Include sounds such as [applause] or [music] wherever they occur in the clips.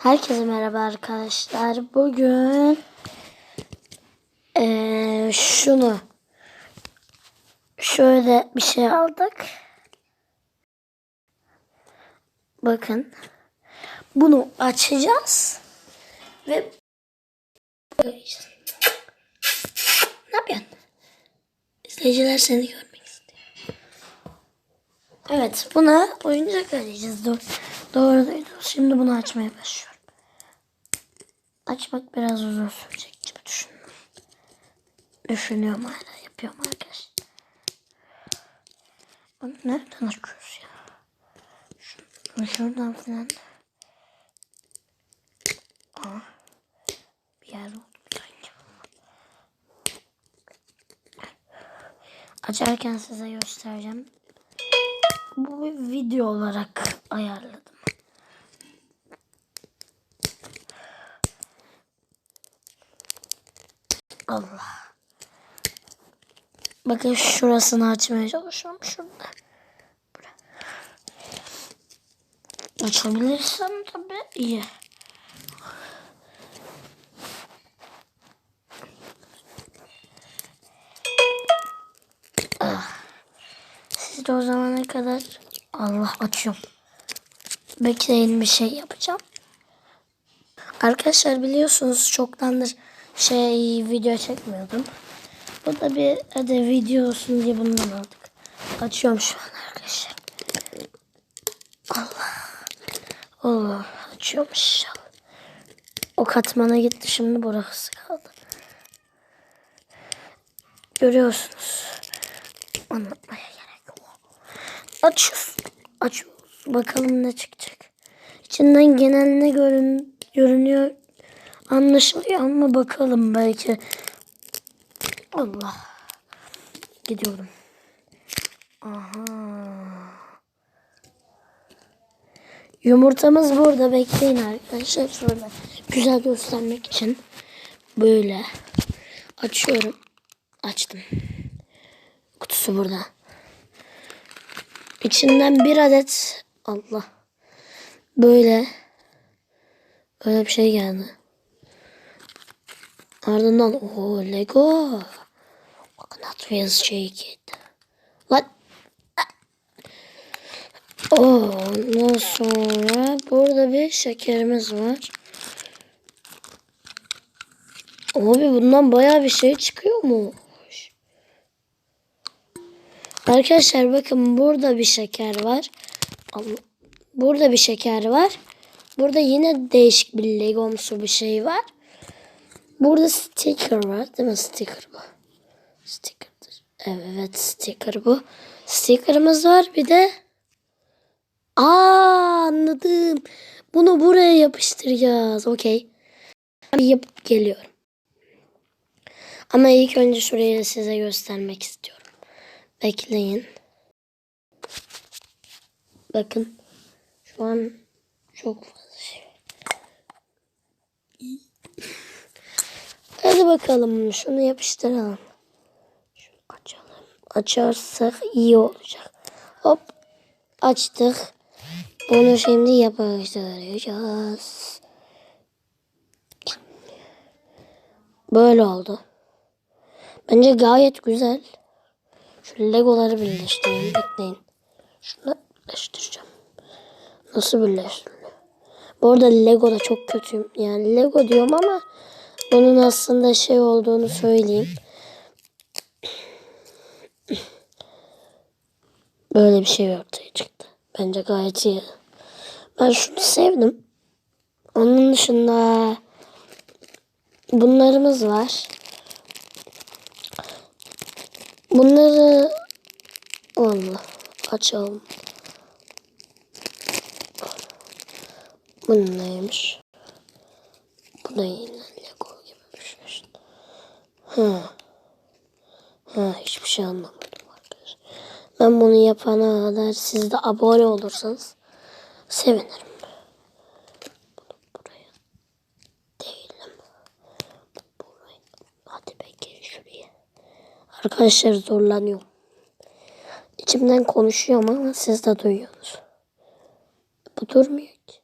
Herkese merhaba arkadaşlar. Bugün eee, şunu şöyle bir şey aldık. Bakın. Bunu açacağız ve ne yapıyorsun? İzleyiciler seni görmek istiyor. Evet, buna oyuncak arayacağız. Doğru, doğru duydunuz. Şimdi bunu açmaya başlıyorum. Açmak biraz uzun sürecek gibi düşünüyorum. Düşünüyorum hala. Yapıyorum arkadaşlar. Bunu nereden açıyoruz ya? Şunu şuradan falan. Aa, bir yer oldu sanki. Açarken size göstereceğim. Bu bir video olarak ayarladım. Allah. Bakın şurasını açmaya çalışıyorum. Şurada. Bura. Açabilirsem tabii iyi. Siz de o zamana kadar Allah açıyorum. Bekleyin bir şey yapacağım. Arkadaşlar biliyorsunuz çoktandır şey video çekmiyordum. Bu da bir hadi video olsun diye bundan aldık. Açıyorum şu an arkadaşlar. Allah. Allah. Açıyorum inşallah. O katmana gitti şimdi burası kaldı. Görüyorsunuz. Anlatmaya gerek yok. Açıyoruz. Açıyoruz. Bakalım ne çıkacak. İçinden genel ne görün, görünüyor anlaşılıyor ama bakalım belki. Allah. Gidiyorum. Aha. Yumurtamız burada bekleyin arkadaşlar. Şöyle güzel göstermek için böyle açıyorum. Açtım. Kutusu burada. İçinden bir adet Allah böyle böyle bir şey geldi. Ardından o Lego. Bakın Wheels Shake It. What? Ondan sonra burada bir şekerimiz var. Abi bundan baya bir şey çıkıyor mu? Arkadaşlar bakın burada bir şeker var. Burada bir şeker var. Burada yine değişik bir legomsu bir şey var. Burada sticker var değil mi? Sticker bu. Sticker'dır. Evet sticker bu. Sticker'ımız var bir de. Aa anladım. Bunu buraya yapıştıracağız. Okey. Yapıp geliyorum. Ama ilk önce şurayı size göstermek istiyorum. Bekleyin. Bakın. Şu an çok fazla Hadi bakalım şunu yapıştıralım. Şunu açalım. Açarsak iyi olacak. Hop. Açtık. Bunu şimdi yapıştıracağız. Böyle oldu. Bence gayet güzel. Şu legoları birleştirelim. Bekleyin. Şunu birleştireceğim. Nasıl birleştiriliyor? Bu arada Lego da çok kötüyüm. Yani Lego diyorum ama bunun aslında şey olduğunu söyleyeyim. Böyle bir şey ortaya çıktı. Bence gayet iyi. Ben şunu sevdim. Onun dışında bunlarımız var. Bunları Allah açalım. Bu neymiş? Bu da yine Lego gibi bir şey işte. Ha. Ha hiçbir şey anlamadım arkadaşlar. Ben bunu yapana kadar siz de abone olursanız sevinirim. Arkadaşlar zorlanıyorum. İçimden konuşuyorum ama siz de duyuyorsunuz. Bu durmuyor ki.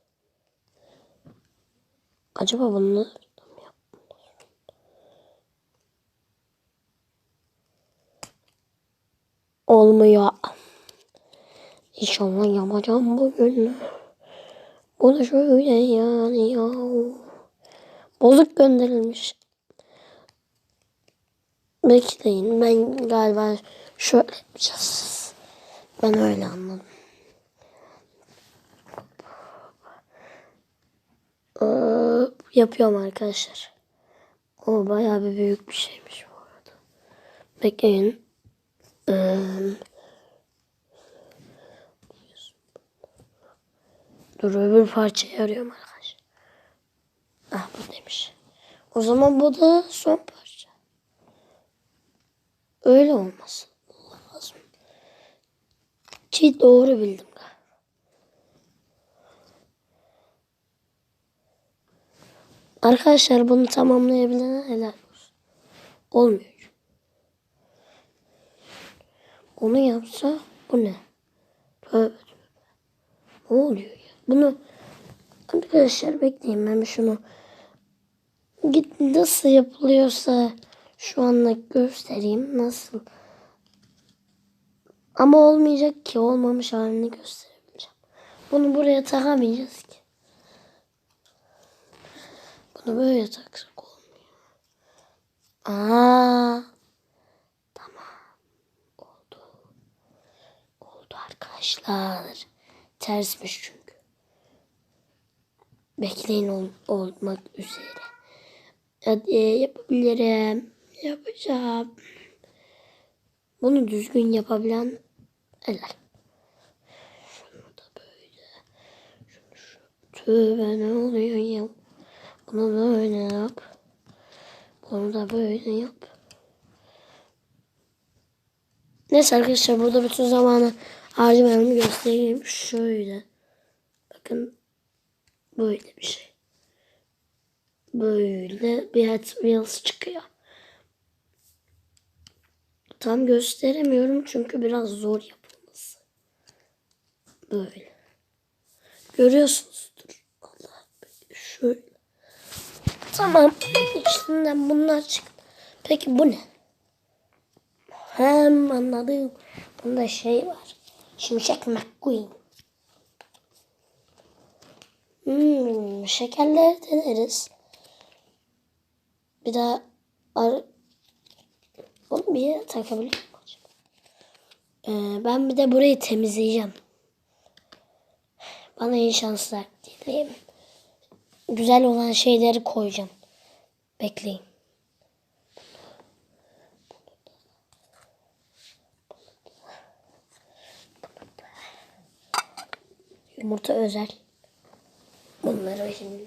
Acaba bunu olmuyor. İnşallah yapacağım bugün. Bu da şöyle yani ya. Bozuk gönderilmiş. Bekleyin ben galiba şöyle yapacağız. Ben öyle anladım. Ee, yapıyorum arkadaşlar. O bayağı bir büyük bir şeymiş bu arada. Bekleyin. Ee, dur öbür parçayı arıyorum arkadaşlar. Ah bu demiş. O zaman bu da son parça. Öyle olmasın. Lazım. Ki doğru bildim galiba. Arkadaşlar bunu tamamlayabilene helal olsun. Olmuyor. Onu yapsa bu ne? Tövbe tövbe. Ne oluyor ya? Bunu arkadaşlar bekleyin ben şunu git nasıl yapılıyorsa şu anla göstereyim nasıl. Ama olmayacak ki olmamış halini gösterebileceğim. Bunu buraya takamayacağız ki. Bunu böyle taksak olmuyor. Aa, tamam. Oldu. Oldu arkadaşlar. Tersmiş çünkü. Bekleyin ol, olmak üzere. Hadi yapabilirim. Yapacağım. Bunu düzgün yapabilen helal. Şunu da böyle. Şunu şu. Tövbe ne oluyor ya? Bunu böyle yap. Bunu da böyle yap. Neyse arkadaşlar burada bütün zamanı harcamayalım göstereyim. Şöyle. Bakın. Böyle bir şey. Böyle bir Hot Wheels çıkıyor. Tam gösteremiyorum çünkü biraz zor yapılması. Böyle. Görüyorsunuzdur. Allah şöyle. Tamam. İçinden bunlar çıktı. Peki bu ne? Hem anladım. Bunda şey var. Şimşek McQueen. Hmm, şekerleri deneriz. Bir daha ar bunu bir yere takabilir? Ee, ben bir de burayı temizleyeceğim. Bana iyi şanslar dileyim. Güzel olan şeyleri koyacağım. Bekleyin. Yumurta özel. Bunları şimdi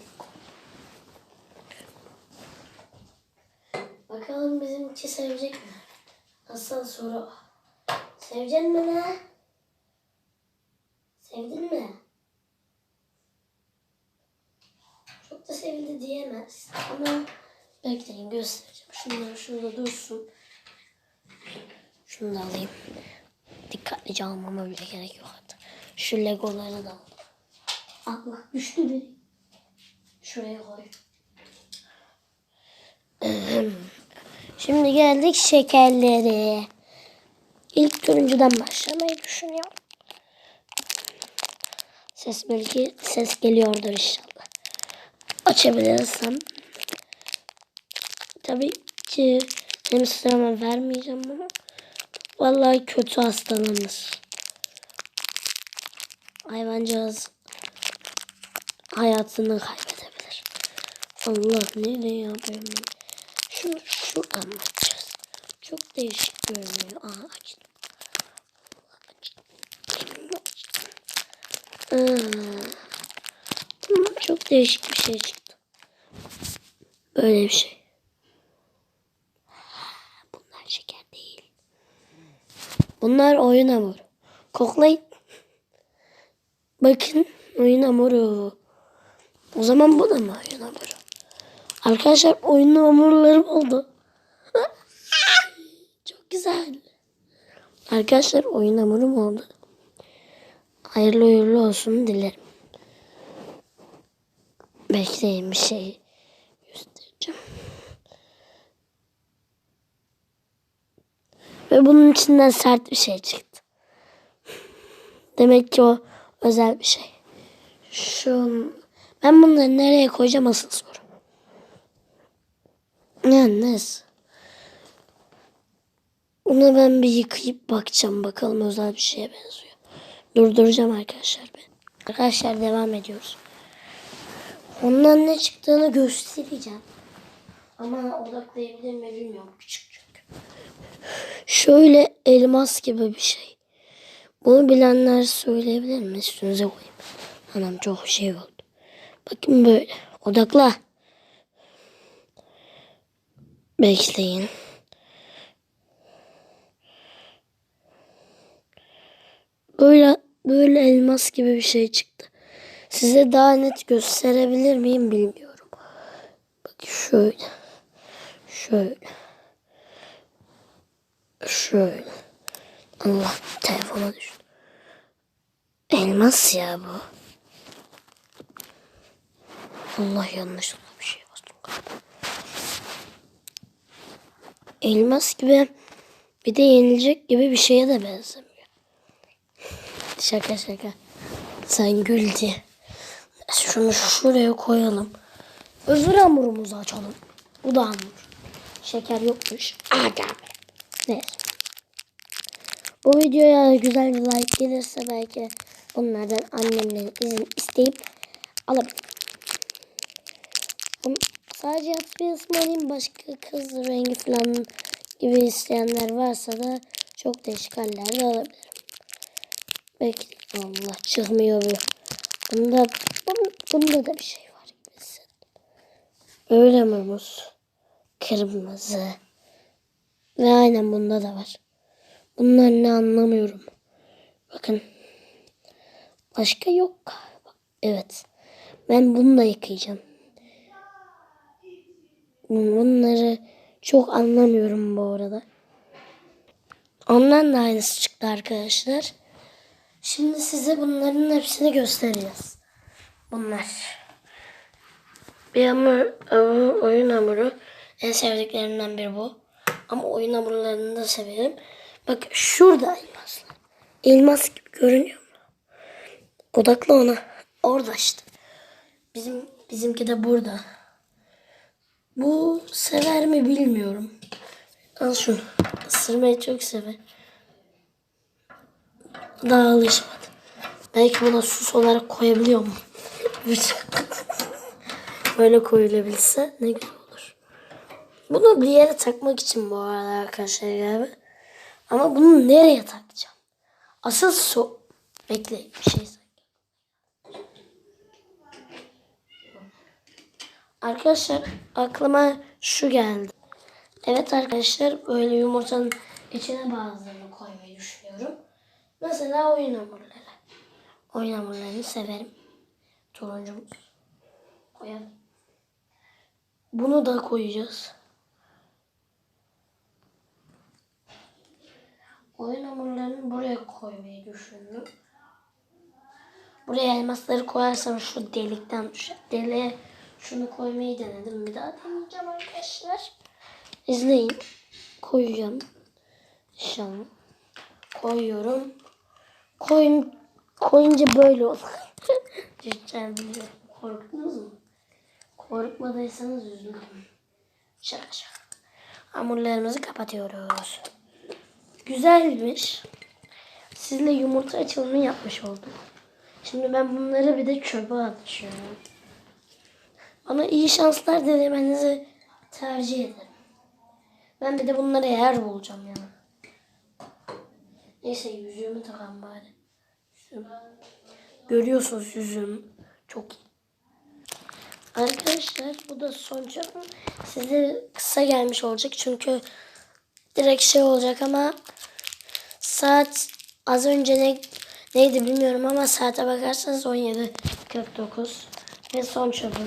Bakalım bizimki sevecek mi? Asıl soru. Sevecek mi ne? Sevdin mi? Çok da sevildi diyemez. Ama bekleyin göstereceğim. Şunlar şurada dursun. Şunu da alayım. Dikkatlice almama bile gerek yok artık. Şu legoları da aldım. Allah düştü biri. Şuraya koy. [clears throat] Şimdi geldik şekerleri. İlk turuncudan başlamayı düşünüyorum. Ses belki ses geliyordur inşallah. Açabilirsem. Tabii ki benim sırama vermeyeceğim bunu. Vallahi kötü hastalanır. Hayvancağız hayatını kaybedebilir. Allah nereye yapıyorum ben? Şunu şuradan mı açacağız? Çok değişik görünüyor. Aa açtım. Tamam, çok değişik bir şey çıktı. Böyle bir şey. Bunlar şeker değil. Bunlar oyun hamuru. Koklayın. Bakın oyun hamuru. O zaman bu da mı oyun hamuru? Arkadaşlar oyun hamurlarım oldu. [laughs] Çok güzel. Arkadaşlar oyun hamurum oldu. Hayırlı uğurlu olsun dilerim. Bekleyin bir şey göstereceğim. Ve bunun içinden sert bir şey çıktı. Demek ki o özel bir şey. Şu ben bunları nereye koyacağım asıl soru. Neyse. Onu ben bir yıkayıp bakacağım. Bakalım özel bir şeye benziyor. Durduracağım arkadaşlar ben. Arkadaşlar devam ediyoruz. Ondan ne çıktığını göstereceğim. Ama odaklayabilir mi bilmiyorum. Küçük çünkü. Şöyle elmas gibi bir şey. Bunu bilenler söyleyebilir mi? Üstünüze koyayım. Anam çok şey oldu. Bakın böyle. Odakla. Bekleyin. Böyle böyle elmas gibi bir şey çıktı. Size daha net gösterebilir miyim bilmiyorum. Bak şöyle. Şöyle. Şöyle. Allah telefona düştü. Elmas ya bu. Allah yanlışlıkla bir şey bastım galiba. Elmas gibi bir de yenilecek gibi bir şeye de benzemiyor. Şaka şaka. Sen gül diye. Şunu şuraya koyalım. Öbür hamurumuzu açalım. Bu da hamur. Şeker yokmuş. Aga. Neyse. Bu videoya güzel bir like gelirse belki onlardan annemden izin isteyip alabilirim. Sadece bir ısmarlayayım başka kız rengi falan gibi isteyenler varsa da çok değişik haller de alabilirim. Belki Allah çıkmıyor bu. Bunda, bun- bunda da bir şey var gibi hissettim. Öyle? Kırmızı. Ve aynen bunda da var. Bunlar ne anlamıyorum. Bakın. Başka yok galiba. Evet. Ben bunu da yıkayacağım. Bunları çok anlamıyorum bu arada. Ondan da aynısı çıktı arkadaşlar. Şimdi size bunların hepsini göstereceğiz. Bunlar. Bir hamur, oyun hamuru. En sevdiklerimden biri bu. Ama oyun hamurlarını da severim. Bak şurada elmaslar. Elmas gibi görünüyor mu? Odakla ona. Orada işte. Bizim bizimki de burada. Bu sever mi bilmiyorum. Al şunu. Isırmayı çok sever. Daha alışmadı. Belki buna sus olarak koyabiliyor? [laughs] Böyle koyulabilse ne güzel olur. Bunu bir yere takmak için bu arada arkadaşlar galiba. Ama bunu nereye takacağım? Asıl so... Bekle bir şey Arkadaşlar aklıma şu geldi. Evet arkadaşlar böyle yumurtanın içine bazılarını koymayı düşünüyorum. Mesela oyun hamurları. Oyun hamurlarını severim. Turuncu muz. Koyalım. Bunu da koyacağız. Oyun hamurlarını buraya koymayı düşündüm. Buraya elmasları koyarsam şu delikten düşer. Deliğe şunu koymayı denedim. Bir daha deneyeceğim arkadaşlar. İzleyin. Koyacağım. İnşallah. Koyuyorum. Koyun, koyunca böyle olur. [laughs] Biliyorum. Korktunuz mu? Korkmadıysanız üzüldüm. Şaka şaka. Hamurlarımızı kapatıyoruz. Güzelmiş. Sizle yumurta açılımı yapmış oldum. Şimdi ben bunları bir de çöpe atıyorum. Bana iyi şanslar dilemenizi tercih ederim. Ben bir de bunlara yer bulacağım yani. Neyse yüzüğümü takalım bari. Görüyorsunuz yüzüğüm. Çok iyi. Arkadaşlar bu da son çöpüm. Size kısa gelmiş olacak çünkü direkt şey olacak ama saat az önce ne neydi bilmiyorum ama saate bakarsanız 17.49 ve son çöpüm.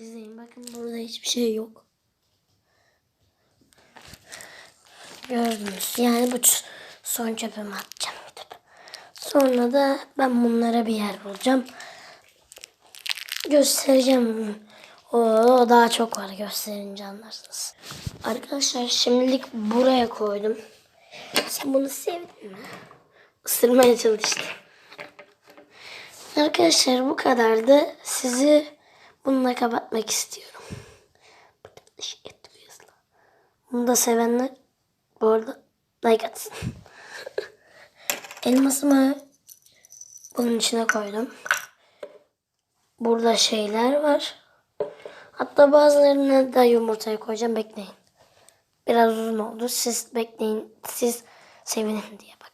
İzleyin bakın burada hiçbir şey yok. Gördünüz. Yani bu son çöpümü atacağım gidip. Sonra da ben bunlara bir yer bulacağım. göstereceğim. Oo, daha çok var gösterince anlarsınız. Arkadaşlar şimdilik buraya koydum. Sen bunu sevdin mi? Isırmaya çalıştım. Arkadaşlar bu kadardı. Sizi bununla kapatmak istiyorum. Bunu da sevenler bu arada like atsın. [laughs] Elmasımı bunun içine koydum. Burada şeyler var. Hatta bazılarına da yumurtayı koyacağım. Bekleyin. Biraz uzun oldu. Siz bekleyin. Siz sevinin diye bak.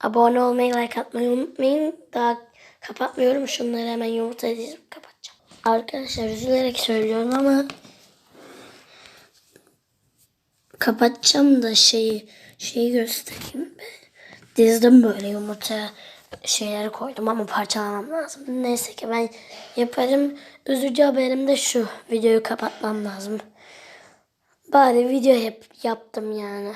Abone olmayı, like atmayı unutmayın. Daha kapatmıyorum. Şunları hemen yumurta dizip kapatacağım. Arkadaşlar üzülerek söylüyorum ama kapatacağım da şeyi şeyi göstereyim. Dizdim böyle yumurta şeyleri koydum ama parçalamam lazım. Neyse ki ben yaparım. Üzücü haberim de şu. Videoyu kapatmam lazım. Bari video hep yaptım yani.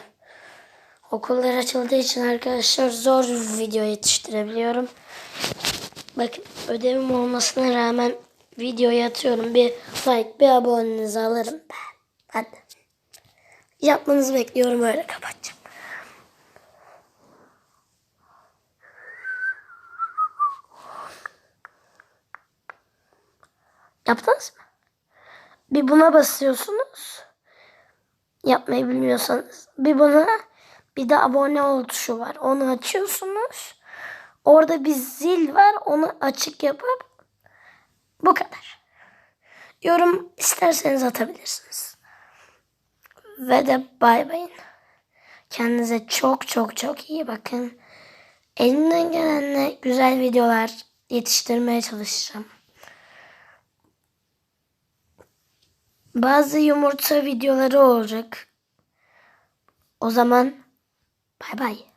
Okullar açıldığı için arkadaşlar zor video yetiştirebiliyorum. Bakın ödevim olmasına rağmen videoyu atıyorum. Bir like, bir abonenizi alırım ben. Hadi. Yapmanızı bekliyorum öyle kapatacağım. Yaptınız mı? Bir buna basıyorsunuz. Yapmayı bilmiyorsanız. Bir buna bir de abone ol tuşu var. Onu açıyorsunuz. Orada bir zil var. Onu açık yapıp bu kadar. Yorum isterseniz atabilirsiniz. Ve de bay bayın. Kendinize çok çok çok iyi bakın. Elimden gelenle güzel videolar yetiştirmeye çalışacağım. Bazı yumurta videoları olacak. O zaman bay bay.